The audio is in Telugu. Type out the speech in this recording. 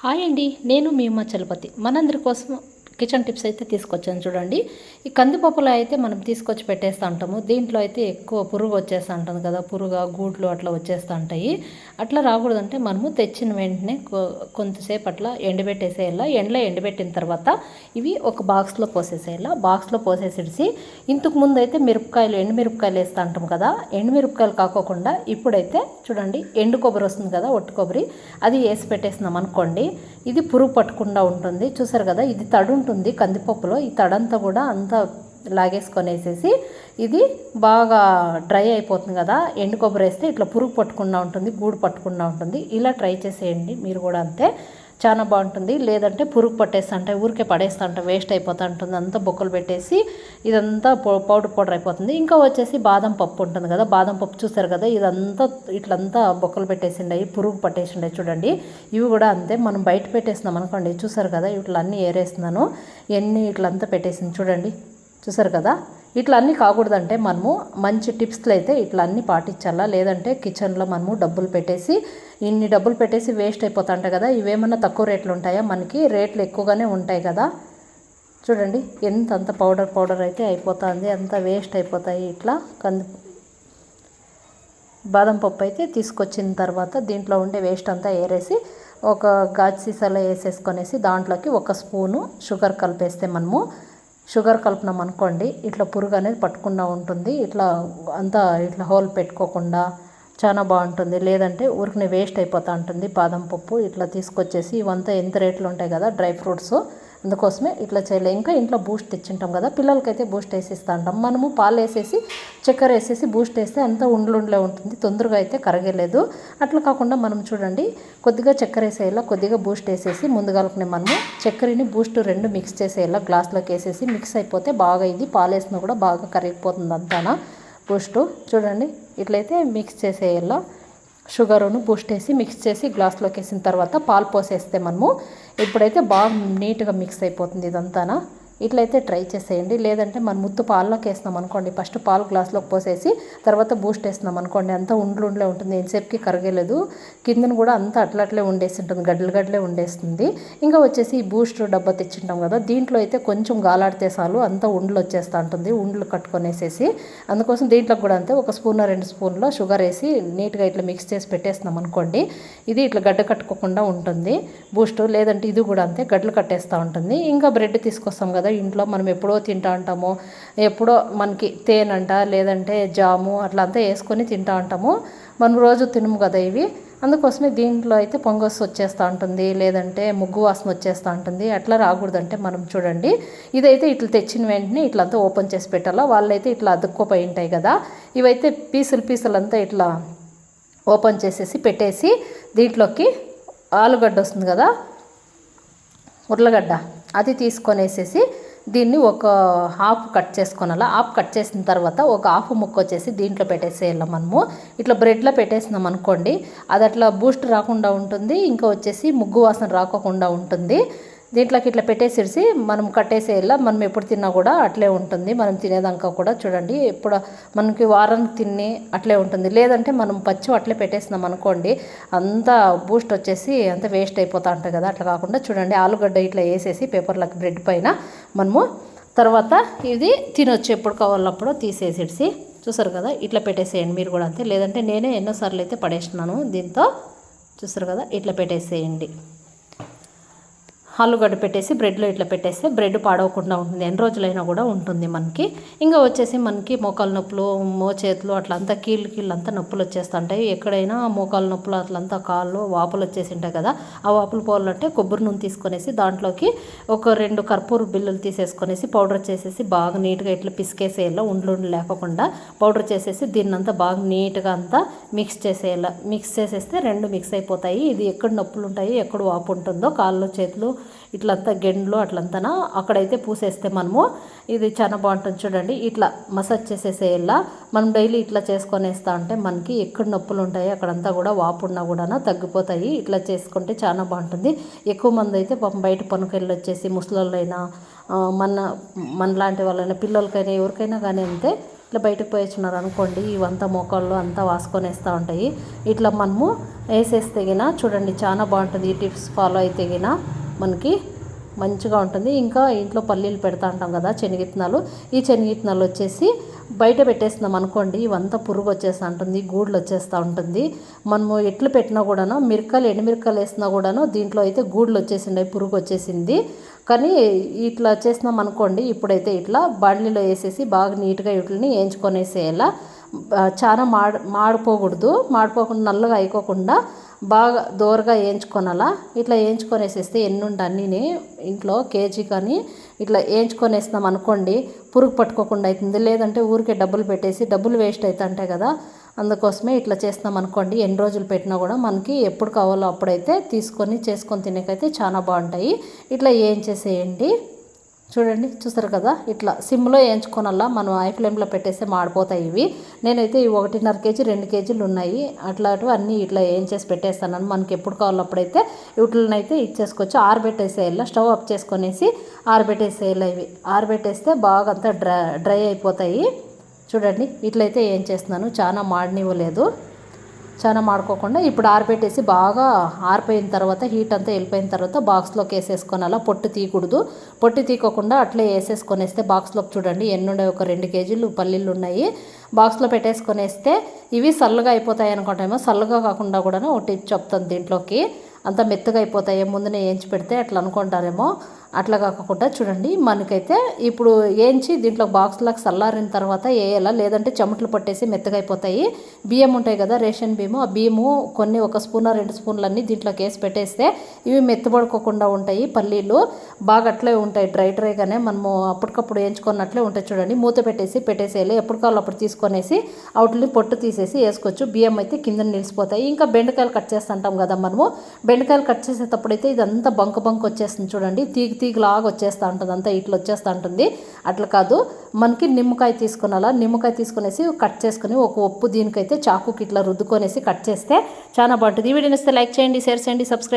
హాయ్ అండి నేను మీ ఉమా చలపతి. మనందరి కోసం కిచెన్ టిప్స్ అయితే తీసుకొచ్చాను చూడండి. ఈ కందిపప్పులో అయితే మనం తీసుకొచ్చి పెట్టేస్తూ ఉంటాము. దీంట్లో అయితే ఎక్కువ పురుగు వచ్చేస్తూ ఉంటుంది కదా. పురుగు గూట్లు అట్లా వచ్చేస్తూ ఉంటాయి. అట్లా రాకూడదంటే మనము తెచ్చిన వెంటనే కొ- కొంతసేపు అట్లా ఎండబెట్టేసేయాల? ఎండలో ఎండబెట్టిన తర్వాత ఇవి ఒక బాక్స్లో పోసేసేయాల? బాక్స్లో పోసేసేసి ఇంతకు ముందు అయితే మిరపకాయలు ఎండు మిరపకాయలు వేస్తూ ఉంటాం కదా. ఎండు మిరపకాయలు కాకోకుండా ఇప్పుడైతే చూడండి ఎండు కొబ్బరి వస్తుంది కదా ఒట్టు కొబ్బరి. అది వేసి పెట్టేసినాం అనుకోండి. ఇది పురుగు పట్టకుండా ఉంటుంది. చూసారు కదా ఇది తడు ఉంటుంది. కందిపప్పులో ఈ తడంతా కూడా అంతా లాగేసుకొనేసేసి ఇది బాగా డ్రై అయిపోతుంది కదా ఎండు కొబ్బరి వేస్తే ఇట్లా పురుగు పట్టుకుండా ఉంటుంది గూడు పట్టుకుండా ఉంటుంది. ఇలా ట్రై చేసేయండి. మీరు కూడా అంతే. చాలా బాగుంటుంది. లేదంటే పురుగు పట్టేస్తా ఊరికే పడేస్తా వేస్ట్ అయిపోతూ ఉంటుంది అంతా బొక్కలు పెట్టేసి ఇదంతా పౌ- పౌడర్ పౌడర్ అయిపోతుంది. ఇంకా వచ్చేసి బాదం పప్పు ఉంటుంది కదా బాదం పప్పు చూసారు కదా ఇదంతా ఇట్లంతా బొక్కలు పెట్టేసిండాయి పురుగు పట్టేసిండాయి చూడండి. ఇవి కూడా అంతే మనం బయట పెట్టేసినాం అనుకోండి చూసారు కదా ఇట్లా అన్నీ ఏరేస్తున్నాను ఎన్ని ఇట్లంతా పెట్టేసింది చూడండి చూసారు కదా. ఇట్లా అన్నీ కాకూడదంటే మనము మంచి టిప్స్లు అయితే ఇట్లా అన్నీ పాటించాలా? లేదంటే కిచెన్లో మనము డబ్బులు పెట్టేసి ఇన్ని డబ్బులు పెట్టేసి వేస్ట్ అయిపోతుంటాయి కదా? ఇవేమన్నా తక్కువ రేట్లు ఉంటాయా? మనకి రేట్లు ఎక్కువగానే ఉంటాయి కదా? చూడండి ఎంత అంత పౌడర్ పౌడర్ అయితే అయిపోతుంది అంత వేస్ట్ అయిపోతాయి ఇట్లా కంది బాదం పప్పు అయితే తీసుకొచ్చిన తర్వాత దీంట్లో ఉండే వేస్ట్ అంతా ఏరేసి ఒక గాజు సీసాలో వేసేసుకొనేసి దాంట్లోకి ఒక స్పూను షుగర్ కలిపేస్తే మనము షుగర్ కలిపినాం అనుకోండి ఇట్లా పురుగు అనేది పట్టకుండా ఉంటుంది. ఇట్లా అంతా ఇట్లా హోల్ పెట్టుకోకుండా చాలా బాగుంటుంది. లేదంటే ఊరికి వేస్ట్ అయిపోతూ ఉంటుంది. బాదం పప్పు ఇట్లా తీసుకొచ్చేసి ఇవంతా ఎంత రేట్లు ఉంటాయి కదా డ్రై ఫ్రూట్స్. అందుకోసమే ఇట్లా చేయలే. ఇంకా ఇంట్లో బూస్ట్ తెచ్చింటాం కదా పిల్లలకైతే బూస్ట్ వేసి ఉంటాం మనము పాలు వేసేసి చక్కెర వేసేసి బూస్ట్ వేస్తే అంతా ఉండ్లుండ్లే ఉంటుంది తొందరగా అయితే కరగలేదు. అట్లా కాకుండా మనం చూడండి కొద్దిగా చక్కెర వేసేయాల కొద్దిగా బూస్ట్ వేసేసి ముందుగాలకునే మనము చక్కెరని బూస్ట్ రెండు మిక్స్ చేసేయాల గ్లాస్లోకి వేసేసి మిక్స్ అయిపోతే బాగా ఇది పాలు వేసినా కూడా బాగా కరిగిపోతుంది అంతానా బూస్టు. చూడండి ఇట్లయితే మిక్స్ చేసేయాల. షుగరును బూస్ట్ వేసి మిక్స్ చేసి గ్లాస్లోకి వేసిన తర్వాత పాలు పోసేస్తే మనము ఇప్పుడైతే బాగా నీట్గా మిక్స్ అయిపోతుంది ఇదంతానా? ఇట్లయితే ట్రై చేసేయండి. లేదంటే మనం ముత్తు పాల్లోకి వేసినాం అనుకోండి. ఫస్ట్ పాలు గ్లాస్లోకి పోసేసి తర్వాత బూస్ట్ వేసినాం అనుకోండి. అంతా ఉండ్లు ఉండ్లే ఉంటుంది. ఎంతసేపుకి కరగలేదు. కిందను కూడా అంతా అట్లా అట్లే ఉండేసి ఉంటుంది గడ్డలు గడ్డలే ఉండేస్తుంది. ఇంకా వచ్చేసి ఈ బూస్ట్ డబ్బా తెచ్చింటాం కదా దీంట్లో అయితే కొంచెం గాలాడితే చాలు. అంతా ఉండ్లు వచ్చేస్తూ ఉంటుంది. ఉండ్లు కట్టుకొనేసేసి అందుకోసం దీంట్లో కూడా అంతే. ఒక స్పూన్ రెండు స్పూన్లో షుగర్ వేసి నీట్గా ఇట్లా మిక్స్ చేసి పెట్టేస్తున్నాం అనుకోండి. ఇది ఇట్లా గడ్డ కట్టుకోకుండా ఉంటుంది. బూస్ట్ లేదంటే ఇది కూడా అంతే. గడ్డలు కట్టేస్తూ ఉంటుంది. ఇంకా బ్రెడ్ తీసుకొస్తాం కదా ఇంట్లో మనం ఎప్పుడో తింటా ఉంటాము. ఎప్పుడో మనకి తేనంట లేదంటే జాము అట్లా అంతా వేసుకొని తింటా ఉంటాము. మనం రోజు తినము కదా ఇవి. అందుకోసమే దీంట్లో అయితే పొంగస్ వచ్చేస్తూ ఉంటుంది లేదంటే ముగ్గు వాసన వచ్చేస్తూ ఉంటుంది. అట్లా రాకూడదంటే మనం చూడండి. ఇదైతే ఇట్లా తెచ్చిన వెంటనే ఇట్లంతా ఓపెన్ చేసి పెట్టాలా? వాళ్ళైతే ఇట్లా అతుక్కోపోయి ఉంటాయి కదా. ఇవైతే పీసులు పీసులు అంతా ఇట్లా ఓపెన్ చేసేసి పెట్టేసి దీంట్లోకి ఆలుగడ్డ వస్తుంది కదా. ఉర్లగడ్డ. అది తీసుకొనేసేసి దీన్ని ఒక హాఫ్ కట్ చేసుకోనాల హాఫ్ కట్ చేసిన తర్వాత ఒక హాఫ్ ముక్క వచ్చేసి దీంట్లో పెట్టేసేయాలి మనము. ఇట్లా బ్రెడ్లో పెట్టేసినాం అనుకోండి అది అట్లా బూస్ట్ రాకుండా ఉంటుంది ఇంకా వచ్చేసి ముగ్గు వాసన రాకోకుండా ఉంటుంది. దీంట్లోకి ఇట్లా పెట్టేసేసి మనం కట్టేసేయాల మనం ఎప్పుడు తిన్నా కూడా అట్లే ఉంటుంది. మనం తినేదాకా కూడా చూడండి ఎప్పుడు మనకి వారానికి తిని అట్లే ఉంటుంది. లేదంటే మనం పచ్చి అట్లే పెట్టేసినాం అనుకోండి అంతా బూస్ట్ వచ్చేసి అంత వేస్ట్ అయిపోతూ ఉంటుంది కదా. అట్లా కాకుండా చూడండి ఆలుగడ్డ ఇట్లా వేసేసి పేపర్లకు బ్రెడ్ పైన మనము తర్వాత ఇది తినొచ్చు ఎప్పుడు కావాలప్పుడు తీసేసేసి చూసారు కదా ఇట్లా పెట్టేసేయండి మీరు కూడా అంతే. లేదంటే నేనే ఎన్నోసార్లు అయితే పడేసినాను దీంతో. చూసారు కదా ఇట్లా పెట్టేసేయండి. ఆలుగడ్డ పెట్టేసి బ్రెడ్లో ఇట్లా పెట్టేస్తే బ్రెడ్ పాడవకుండా ఉంటుంది. ఎన్ని రోజులైనా కూడా ఉంటుంది మనకి. ఇంకా వచ్చేసి మనకి మోకాలు నొప్పులు మోచేతులు అట్లంతా కీళ్ళు కీళ్ళు అంతా నొప్పులు వచ్చేస్తుంటాయి. ఎక్కడైనా మోకాలు నొప్పులు అట్లంతా కాళ్ళు వాపులు వచ్చేసి ఉంటాయి కదా. ఆ వాపులు పోవాలంటే కొబ్బరి నూనె తీసుకొనేసి దాంట్లోకి ఒక రెండు కర్పూర బిల్లులు తీసేసుకొనేసి పౌడర్ చేసేసి బాగా నీట్గా ఇట్లా పిసికేసేయాల ఉండ్లు లేకుండా పౌడర్ చేసేసి దీన్నంతా బాగా నీట్గా అంతా మిక్స్ చేసేయాల. మిక్స్ చేసేస్తే రెండు మిక్స్ అయిపోతాయి. ఇది ఎక్కడ నొప్పులు ఉంటాయి ఎక్కడ వాపు ఉంటుందో కాళ్ళు చేతులు ఇట్లంతా గెండ్లు అట్లంతా అక్కడైతే పూసేస్తే మనము ఇది చాలా బాగుంటుంది చూడండి. ఇట్లా మసాజ్ చేసేసేలా మనం డైలీ ఇట్లా చేసుకొనేస్తా అంటే మనకి ఎక్కడ నొప్పులు ఉంటాయి అక్కడంతా కూడా వాపు ఉన్నా కూడా తగ్గిపోతాయి. ఇట్లా చేసుకుంటే చాలా బాగుంటుంది. ఎక్కువ మంది అయితే పాపం బయట పనుకెళ్ళి వచ్చేసి ముసలోళ్ళైనా ఆ, మన మనలాంటి వాళ్ళైనా పిల్లలకైనా ఎవరికైనా కానీ అంతే ఇట్లా బయటకు పోయొచ్చున్నారు అనుకోండి ఇవంతా మోకాళ్ళు అంతా వాసుకొనేస్తూ ఉంటాయి. ఇట్లా మనము వేసేస్తే గిన చూడండి చాలా బాగుంటుంది. ఈ టిప్స్ ఫాలో అయితే గిన మనకి మంచిగా ఉంటుంది. ఇంకా ఇంట్లో పల్లీలు పెడతా ఉంటాం కదా శనగిత్తనాలు. ఈ శనగిత్తనాలు వచ్చేసి బయట పెట్టేస్తున్నాం అనుకోండి ఇవంతా పురుగు వచ్చేస్తూ ఉంటుంది గూడులు వచ్చేస్తూ ఉంటుంది. మనము ఎట్లు పెట్టినా కూడాను మిరకాయలు ఎండుమిరకాయలు వేసినా కూడాను దీంట్లో అయితే గూడులు వచ్చేసిండే పురుగు వచ్చేసింది. కానీ ఇట్లా చేసినాం అనుకోండి ఇప్పుడైతే ఇట్లా బాండ్లీలో వేసేసి బాగా నీట్గా వీటిని వేయించుకొనేసేయాల. చాలా మాడ మాడిపోకూడదు. మాడిపోకుండా నల్లగా అయిపోకుండా బాగా దోరగా వేయించుకోనాలా? ఇట్లా వేయించుకొనేసేస్తే ఎన్నుండి అన్నీ ఇంట్లో కేజీ కానీ ఇట్లా వేయించుకొనేసినాం అనుకోండి పురుగు పట్టుకోకుండా అవుతుంది లేదంటే ఊరికే డబ్బులు పెట్టేసి డబ్బులు వేస్ట్ అవుతుంటాయి కదా అందుకోసమే ఇట్లా చేస్తాం అనుకోండి. ఎన్ని రోజులు పెట్టినా కూడా మనకి ఎప్పుడు కావాలో అప్పుడైతే తీసుకొని చేసుకొని తినేకైతే చాలా బాగుంటాయి. ఇట్లా ఏం చేసేయండి చూడండి చూసారు కదా? ఇట్లా సిమ్లో వేయించుకోనల్లా మనం ఐ ఫ్లేమ్లో పెట్టేస్తే మాడిపోతాయి ఇవి. నేనైతే ఈ ఒకటిన్నర కేజీ రెండు కేజీలు ఉన్నాయి. అట్లాంటివి అన్నీ ఇట్లా వేయించేసి పెట్టేస్తాను మనకి ఎప్పుడు కావాలో అప్పుడైతే ఇచ్చేసుకోవచ్చు. ఆరబెట్టేసేయాల? స్టవ్ ఆఫ్ చేసుకొనేసి ఆరబెట్టేసేయాలి ఇవి. ఆరబెట్టేస్తే బాగా అంతా డ్రై డ్రై అయిపోతాయి. చూడండి ఇట్లయితే ఏం చేస్తున్నాను చాలా మాడనివ్వలేదు. చాలా మాడుకోకుండా ఇప్పుడు ఆరబెట్టేసి బాగా ఆరిపోయిన తర్వాత హీట్ అంతా వెళ్ళిపోయిన తర్వాత బాక్స్లోకి వేసేసుకొని అలా పొట్టు తీయకూడదు. పొట్టు తీయకోకుండా అట్లే వేసేసుకొని వేస్తే బాక్స్లోకి చూడండి ఎన్నుండే ఒక రెండు కేజీలు పల్లీలు ఉన్నాయి. బాక్స్లో పెట్టేసుకొని వేస్తే ఇవి సల్లగా అయిపోతాయి అనుకుంటామో సల్లగా కాకుండా కూడా ఒక టిప్ చెప్తాను దీంట్లోకి. అంత మెత్తగా అయిపోతాయి ముందునే వేయించి పెడితే అట్లా అనుకుంటారేమో. అట్లా కాకుండా చూడండి మనకైతే ఇప్పుడు వేయించి దీంట్లో బాక్స్లకు చల్లారిన తర్వాత వేయాలా లేదంటే చెమట్లు పట్టేసి మెత్తగా అయిపోతాయి బియ్యం ఉంటాయి కదా రేషన్ బియ్యము. ఆ బియ్యము కొన్ని ఒక స్పూన్ రెండు స్పూన్లన్నీ దీంట్లోకి వేసి పెట్టేస్తే ఇవి మెత్తబడుకోకుండా ఉంటాయి పల్లీలు. బాగా అట్లే ఉంటాయి డ్రై డ్రైగానే మనము అప్పటికప్పుడు వేయించుకున్నట్లే ఉంటాయి చూడండి. మూత పెట్టేసి పెట్టేసేయాలి. ఎప్పుడు అప్పుడు తీసుకొనేసి వాటిని పొట్టు తీసేసి వేసుకోవచ్చు. బియ్యం అయితే కింద నిలిచిపోతాయి ఇంకా బెండకాయలు కట్ చేస్తుంటాం కదా మనము. బెండకాయలు కట్ చేసేటప్పుడు అయితే ఇదంతా బంక బంక్ వచ్చేస్తుంది చూడండి. తీగ తీగలాగా వచ్చేస్తూ ఉంటుంది. అంతా ఇట్లా వచ్చేస్తూ ఉంటుంది. అట్లా కాదు మనకి నిమ్మకాయ తీసుకునేలా నిమ్మకాయ తీసుకునేసి కట్ చేసుకుని ఒక ఉప్పు దీనికైతే చాకుకి ఇట్లా రుద్దుకొనేసి కట్ చేస్తే చాలా బాగుంటుంది. ఈ వీడియో ఇస్తే లైక్ చేయండి షేర్ చేయండి సబ్స్క్రైబ్